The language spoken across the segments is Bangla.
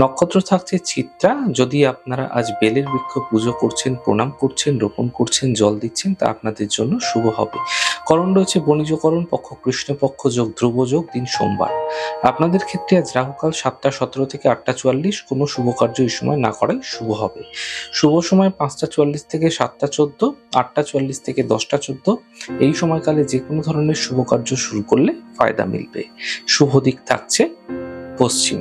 নক্ষত্র থাকছে চিত্রা। যদি আপনারা আজ বেলের বৃক্ষ পুজো করছেন, প্রণাম করছেন, রোপণ করছেন, জল দিচ্ছেন, তা আপনাদের জন্য শুভ হবে। করণ রয়েছে বণিজকরণ, পক্ষ কৃষ্ণপক্ষ যোগ, ধ্রুব যোগ, দিন সোমবার। আপনাদের ক্ষেত্রে আজ রাহুকাল সাতটা, সতেরো থেকে আটটা চুয়াল্লিশ। কোনো শুভ কার্য এই সময় না করাই শুভ হবে। শুভ সময় পাঁচটা চুয়াল্লিশ থেকে সাতটা চোদ্দ, আটটা চুয়াল্লিশ থেকে দশটা চোদ্দ। এই সময়কালে যে কোনো ধরনের শুভ কার্য শুরু করলে ফায়দা মিলবে। শুভ দিক থাকছে পশ্চিম।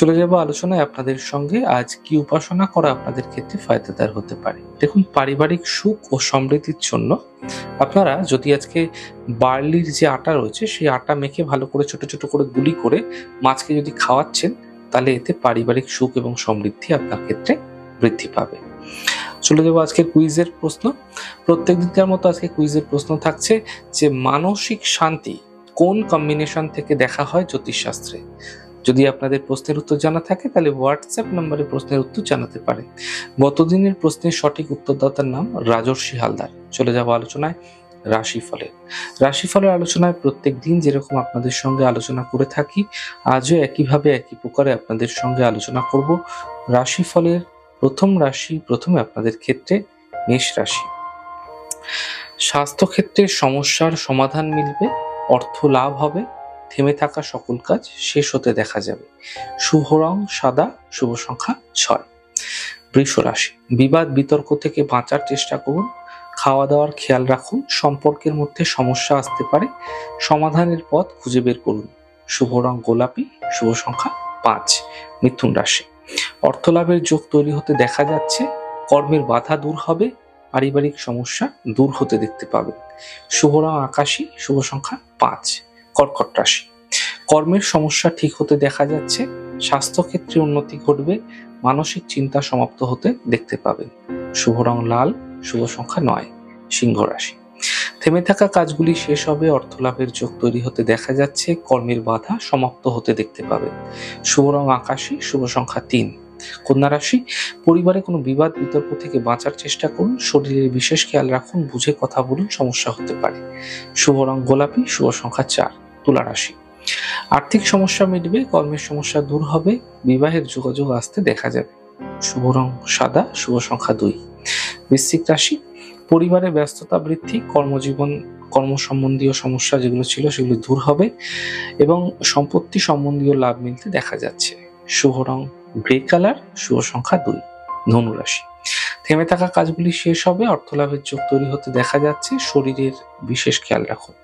চলে যাব আলোচনায় আপনাদের সঙ্গে। আজ কি উপাসনা করা আপনাদের ক্ষেত্রে ফায়দাদার হতে পারে? দেখুন, পারিবারিক সুখ ও সমৃদ্ধির জন্য আপনারা যদি আজকে বার্লির যে আটা রয়েছে, সেই আটা মেখে ভালো করে ছোট ছোট করে গুলি করে মাছকে যদি খাওয়াচ্ছেন, তাহলে এতে পারিবারিক সুখ এবং সমৃদ্ধি আপনার ক্ষেত্রে বৃদ্ধি পাবে। চলে যাব আজকের কুইজের প্রশ্ন। প্রত্যেক দিনকার মতো আজকে কুইজের প্রশ্ন থাকছে যে, মানসিক শান্তি কোন কম্বিনেশন থেকে দেখা হয় জ্যোতিষশাস্ত্রে? যদি আপনাদের প্রশ্নের উত্তর জানা থাকে, তাহলে হোয়াটসঅ্যাপ নম্বরে প্রশ্নের উত্তর জানাতে পারে। গতদিনের প্রশ্নের সঠিক উত্তরদাতার নাম রাজর্ষি হালদার। চলে যাব আলোচনায় রাশিফলের। রাশিফলের আলোচনায় প্রত্যেক দিন যেরকম আপনাদের সঙ্গে আলোচনা করে থাকি, আজও একইভাবে একই প্রকারে আপনাদের সঙ্গে আলোচনা করব। রাশিফলের প্রথম রাশি প্রথমে আপনাদের ক্ষেত্রে মেষ রাশি। স্বাস্থ্যক্ষেত্রে সমস্যার সমাধান মিলবে, অর্থ লাভ হবে থেমে থাকা সকল কাজ শেষ হতে দেখা যাবে। শুভ রং সাদা, শুভ সংখ্যা ছয়। বৃষ রাশি, বিবাদ বিতর্ক থেকে বাঁচার চেষ্টা করুন। খাওয়া দাওয়ার খেয়াল রাখুন। সম্পর্কের মধ্যে সমস্যা আসতে পারে। সমাধানের পথ খুঁজে বের করুন। শুভ রং গোলাপি, শুভ সংখ্যা পাঁচ, মিথুন রাশি। অর্থ লাভের যোগ তৈরি হতে দেখা যাচ্ছে। কর্মের বাধা দূর হবে। পারিবারিক সমস্যা দূর হতে দেখতে পাবেন। শুভ রং আকাশী, শুভ সংখ্যা পাঁচ। কর্কট রাশি। কর্মের সমস্যা ঠিক হতে দেখা যাচ্ছে, স্বাস্থ্যক্ষেত্রে উন্নতি ঘটবে, মানসিক চিন্তা সমাপ্ত হতে দেখতে পাবেন শুভ রং লাল, শুভ সংখ্যা নয়, সিংহ রাশি। থেমে থাকা কাজগুলি শেষ হবে অর্থ লাভের যোগ তৈরি হতে দেখা যাচ্ছে, কর্মের বাধা সমাপ্ত হতে দেখতে পাবেন শুভ রং আকাশী, শুভ সংখ্যা তিন। কন্যা রাশি, পরিবারে কোনো বিবাদ বিতর্ক থেকে বাঁচার চেষ্টা করুন। শরীরের বিশেষ খেয়াল রাখুন, বুঝে কথা বলুন, সমস্যা হতে পারে। শুভ রং গোলাপি, শুভ সংখ্যা চার, তুলা রাশি। আর্থিক সমস্যা মিটবে, কর্মের সমস্যা দূর হবে, বিবাহের যোগাযোগ আসতে দেখা যাবে। শুভ রং সাদা, শুভ সংখ্যা দুই। বৃশ্চিক রাশি, পরিবারে ব্যস্ততা বৃদ্ধি, কর্মজীবন কর্ম সম্বন্ধীয় সমস্যা যেগুলো ছিল সেগুলো দূর হবে এবং সম্পত্তি সম্বন্ধীয় লাভ মিলতে দেখা যাচ্ছে। শুভ রং গ্রে কালার, শুভ সংখ্যা দুই ধনুরাশি থেমে থাকা কাজগুলি শেষ হবে অর্থ লাভের যোগ তৈরি হতে দেখা যাচ্ছে, শরীরের বিশেষ খেয়াল রাখুন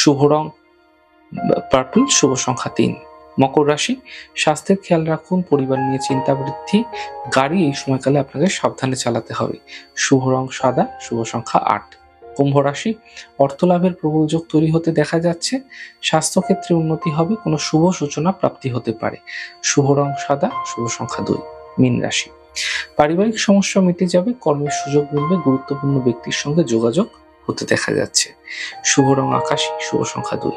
শুভ রং পার্পল শুভ সংখ্যা তিন, মকর রাশি, স্বাস্থ্যের খেয়াল রাখুন, পরিবার নিয়ে চিন্তা বৃদ্ধি, গাড়ি এই সময়কালে আপনাকে সাবধানে চালাতে হবে। শুভ রং সাদা, শুভ সংখ্যা আট। কুম্ভ রাশি অর্থ লাভের প্রবল যোগ তৈরি হতে দেখা যাচ্ছে। স্বাস্থ্যক্ষেত্রে উন্নতি হবে, কোনো শুভ সূচনা প্রাপ্তি হতে পারে। শুভ রং সাদা, শুভ সংখ্যা দুই, মীন রাশি। পারিবারিক সমস্যা মিটে যাবে, কর্মের সুযোগ মিলবে, গুরুত্বপূর্ণ ব্যক্তির সঙ্গে যোগাযোগ হতে দেখা যাচ্ছে। শুভ রং আকাশী, শুভ সংখ্যা দুই।